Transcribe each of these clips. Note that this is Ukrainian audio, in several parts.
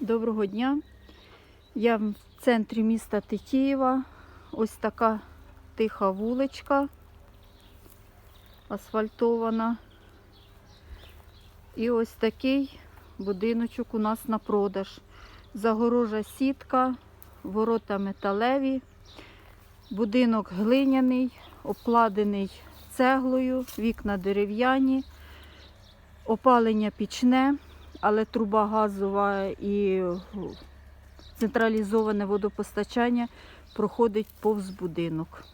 Доброго дня. Я в центрі міста Тетіїва. Ось така тиха вуличка асфальтована. І ось такий будиночок у нас на продаж. Загорожа сітка, ворота металеві, будинок глиняний, обкладений цеглою, вікна дерев'яні, опалення пічне але труба газова і централізоване водопостачання проходить повз будинок.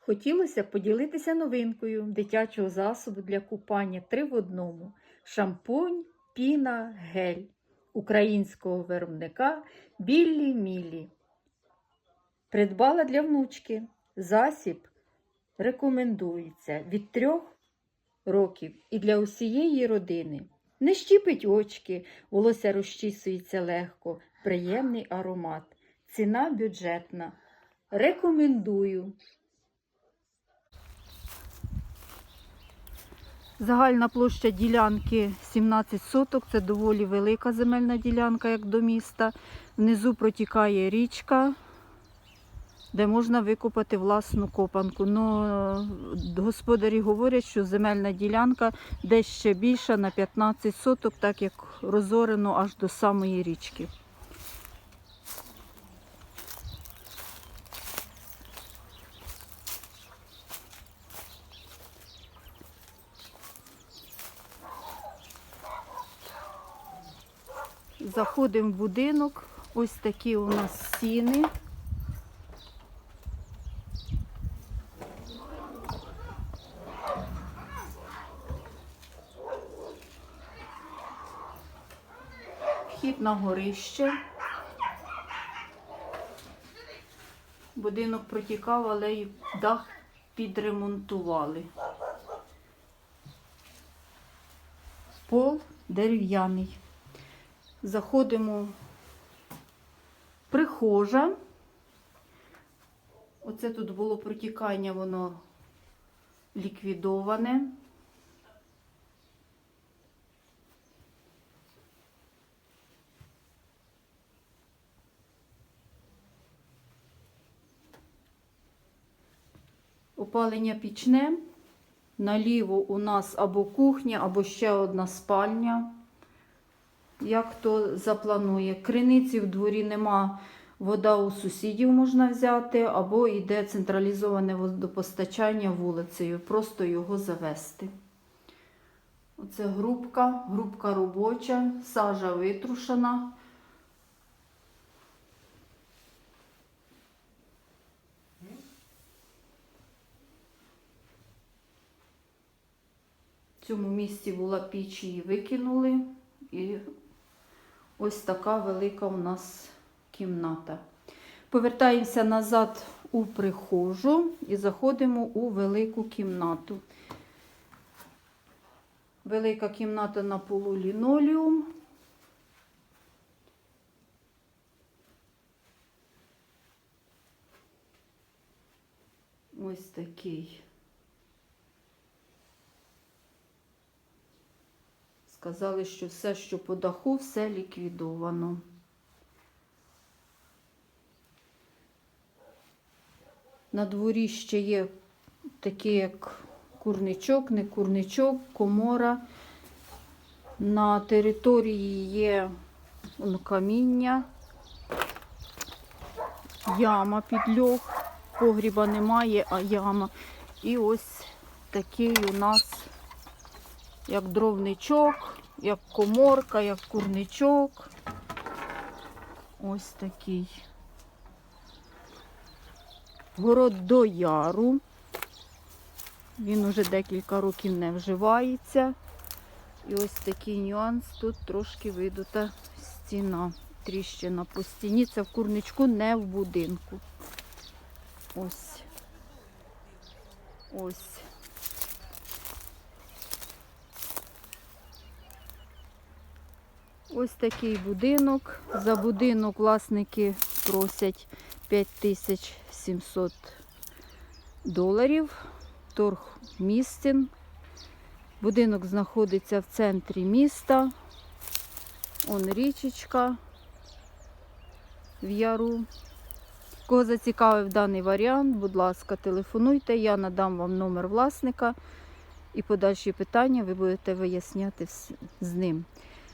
Хотілося поділитися новинкою дитячого засобу для купання три в одному: шампунь, піна, гель українського виробника Біллі Мілі. Придбала для внучки. Засіб рекомендується від трьох років і для усієї родини. Не щіпить очки, волосся розчісується легко, приємний аромат. Ціна бюджетна. Рекомендую. Загальна площа ділянки 17 соток. Це доволі велика земельна ділянка, як до міста. Внизу протікає річка де можна викопати власну копанку. Ну, господарі говорять, що земельна ділянка десь ще більша на 15 соток, так як розорено аж до самої річки. Заходимо в будинок. Ось такі у нас стіни. Вхід на горище. Будинок протікав, але й дах підремонтували. Пол дерев'яний. Заходимо в прихожа. Оце тут було протікання, воно ліквідоване. Опалення пічне. Наліво у нас або кухня, або ще одна спальня. Як хто запланує. Криниці в дворі нема, вода у сусідів можна взяти, або йде централізоване водопостачання вулицею. Просто його завести. Оце грубка, грубка робоча, сажа витрушена. В цьому місці була піч, її викинули. І ось така велика у нас кімната. Повертаємося назад у прихожу і заходимо у велику кімнату. Велика кімната на полу лінолеум. Ось такий. Сказали, що все, що по даху, все ліквідовано. На дворі ще є такі, як курничок, не курничок, комора. На території є каміння, яма під льох, погріба немає, а яма. І ось такий у нас як дровничок, як коморка, як курничок. Ось такий. Город до яру. Він уже декілька років не вживається. І ось такий нюанс. Тут трошки видута стіна, тріщина по стіні. Це в курничку, не в будинку. Ось. Ось. Ось такий будинок. За будинок власники просять 5700 доларів. Торг містин. Будинок знаходиться в центрі міста. Он річечка в яру. Кого зацікавив даний варіант, будь ласка, телефонуйте, я надам вам номер власника і подальші питання ви будете виясняти з ним.